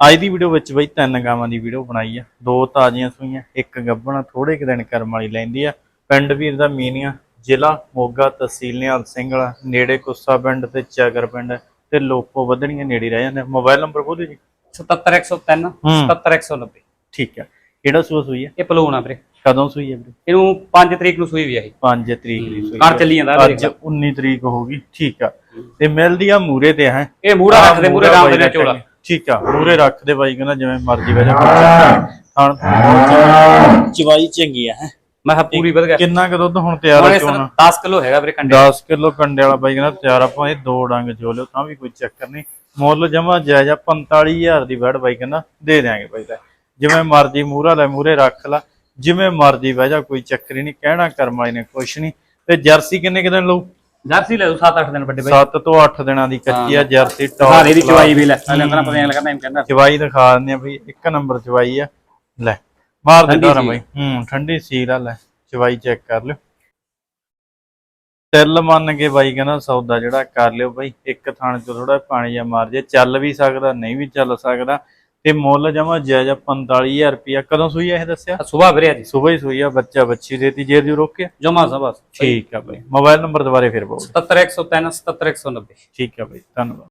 ਅੱਜ ਦੀ ਵੀਡੀਓ ਵਿੱਚ ਬਈ ਤਿੰਨ ਗਾਵਾਂ ਦੀ ਵੀਡੀਓ ਬਣਾਈ ਆ। ਦੋ ਤਾਜ਼ੀਆਂ ਸੂਈਆਂ ਇੱਕ ਗੱਭਣਾ ਥੋੜੇ ਕੁ ਦਿਨ ਕਰਮ ਵਾਲੀ ਲੈਂਦੀ ਆ। ਪਿੰਡ ਵੀਰ ਦਾ ਮੀਨੀਆਂ ਜ਼ਿਲ੍ਹਾ ਮੋਗਾ ਤਹਿਸੀਲ ਨਿਹਾਲ ਸਿੰਘ ਵਾਲਾ ਨੇੜੇ ਕੁੱਸਾ ਪਿੰਡ ਤੇ ਚਾਗਰ ਪਿੰਡ ਤੇ ਲੋਪੋ ਵਧਣੀਆਂ ਨੇੜੇ ਰਹਿ ਜਾਂਦੇ ਮੋਬਾਈਲ ਨੰਬਰ ਬੋਲੋ ਜੀ। 77103 ਹੂੰ। 77190 ਠੀਕ ਆ। ਕਿਹੜਾ ਸੂਆ ਸੂਈ ਆ? ਇਹ ਪਲੂਣ ਆ ਵੀਰੇ। ਕਦੋਂ ਸੂਈ ਆ ਵੀਰੇ? ਇਹਨੂੰ 5 ਤਰੀਕ ਨੂੰ ਸੂਈ ਵੀ ਆਹੀ 5 ਤਰੀਕ ਦੀ ਸੂਈ। ਘਰ ਆ। ਚੱਲੀ ਜਾਂਦਾ ਅੱਜ ਵੀਰੇ। 19 ਤਰੀਕ ਹੋ ਗਈ। ਠੀਕ ਆ। ਤੇ ਮਿਲਦੀ ਆ ਮੂਰੇ ਤੇ ਹੈ। ਇਹ ਮੂੜਾ ਰੱਖਦੇ ਮੂਰੇ ਰਾਮ ਦੇ ਦਾ ਠੀਕ ਆ ਮੂਰੇ ਰੱਖਦੇ ਬਾਈ ਕਹਿੰਦਾ ਜਿਵੇਂ ਮਰਜ਼ੀ ਵਜਾ ਖਾਣ ਚਵਾਈ ਚੰਗੀ। ਆ ਹੈ। ਮੈਂ ਕਿਹਾ ਪੂਰੀ ਵਧ ਗਿਆ ਕਿੰਨਾ ਕੁ ਦੁੱਧ ਹੁਣ ਤਿਆਰ ਹੈ ਚੋਣਾ 10 ਕਿਲੋ ਹੈਗਾ ਵੀਰੇ ਕੰਡੇ। 10 ਕਿਲੋ ਕੰਡੇ ਵਾਲਾ ਬਾਈ ਕਹਿੰਦਾ ਤਿਆਰ ਆਪਾਂ ਇਹ ਦੋ ਡੰਗ ਜੋ ਲਿਓ ਤਾਂ ਵੀ ਕੋਈ ਚੱਕਰ ਨਹੀਂ। ਮੁੱਲ ਜਮਾ ਜਾਇਜ਼ ਆ 45000 ਦੀ ਵੜ ਬਾਈ ਕਹਿੰਦਾ ਦੇ ਦਿਆਂਗੇ ਬਾਈ ਦਾ ਜਿਵੇਂ ਮਰਜ਼ੀ ਮੂਹਰਾ ਲੈ ਮੂਹਰੇ ਰੱਖ ਲਾ। ਜਿਵੇਂ ਮਰਜ਼ੀ ਬਹਿ ਜਾ ਕੋਈ ਚੱਕਰ ਹੀ ਨਹੀਂ ਕਹਿਣਾ ਕਰਮ ਵਾਲੀ ਨੇ ਕੁਛ ਨਹੀਂ। ਤੇ ਜਰਸੀ ਕਿੰਨੇ ਕੁ ਦਿਨ ਲਊ? ਜਰਸੀ ਲੈ 7-8 ਦਿਨ ਵੱਡੇ ਬਾਈ। 7 ਤੋਂ 8 ਦਿਨਾਂ ਦੀ ਕੱਚੀ ਆ ਜਰਸੀ ਟੌਪ ਸਾਰੇ ਦੀ ਚਵਾਈ ਵੀ ਲੈ। ਤਾਂ ਪਤਾ ਨਹੀਂ ਲੱਗਦਾ ਐਂ ਕਹਿੰਦਾ। ਚਵਾਈ ਦਿਖਾ ਦਿੰਦੇ ਆ ਬਈ ਇੱਕ ਨੰਬਰ ਚਵਾਈ ਆ। ਲੈ ਮਾਰ ਦੇ ਡੋਰਾ ਬਈ। ਹੂੰ ਠੰਡੀ ਸੀਲ ਆ ਲੈ ਚਵਾਈ ਚੈੱਕ ਕਰ ਲਿਓ। ਤਿਲ ਮੰਨ ਕੇ ਬਾਈ ਕਹਿੰਦਾ ਸੌਦਾ ਜਿਹੜਾ ਕਰ ਲਿਓ ਬਾਈ। ਇੱਕ ਥਾਣ ਚ ਥੋੜਾ ਪਾਣੀ ਜਾਂ ਮਾਰ ਜੇ। ਚੱਲ ਵੀ ਸਕਦਾ ਨਹੀਂ ਵੀ ਚੱਲ ਸਕਦਾ। ਤੇ ਮੁੱਲ ਜਮਾ ਜਾਇਜ਼ ਆ 45000 ਰੁਪਿਆ ਕਦੋਂ ਸੂਈ ਇਹ ਦੱਸਿਆ? ਸੁਬਾਹ ਵੀਰੇ ਅੱਜ ਸਵੇਰ ਹੀ ਸੂਈ ਆ ਬੱਚਾ ਬੱਚੀ ਦੇਤੀ ਜੇਰ ਜੂ ਰੋਕਿਆ ਜਮਾ ਸਭਾ ਠੀਕ ਆ ਬਾਈ। ਮੋਬਾਈਲ ਨੰਬਰ ਦੁਬਾਰੇ ਫਿਰ ਬੋਲ। 70103 77190 ਠੀਕ ਆ ਬਾਈ ਧੰਨਵਾਦ।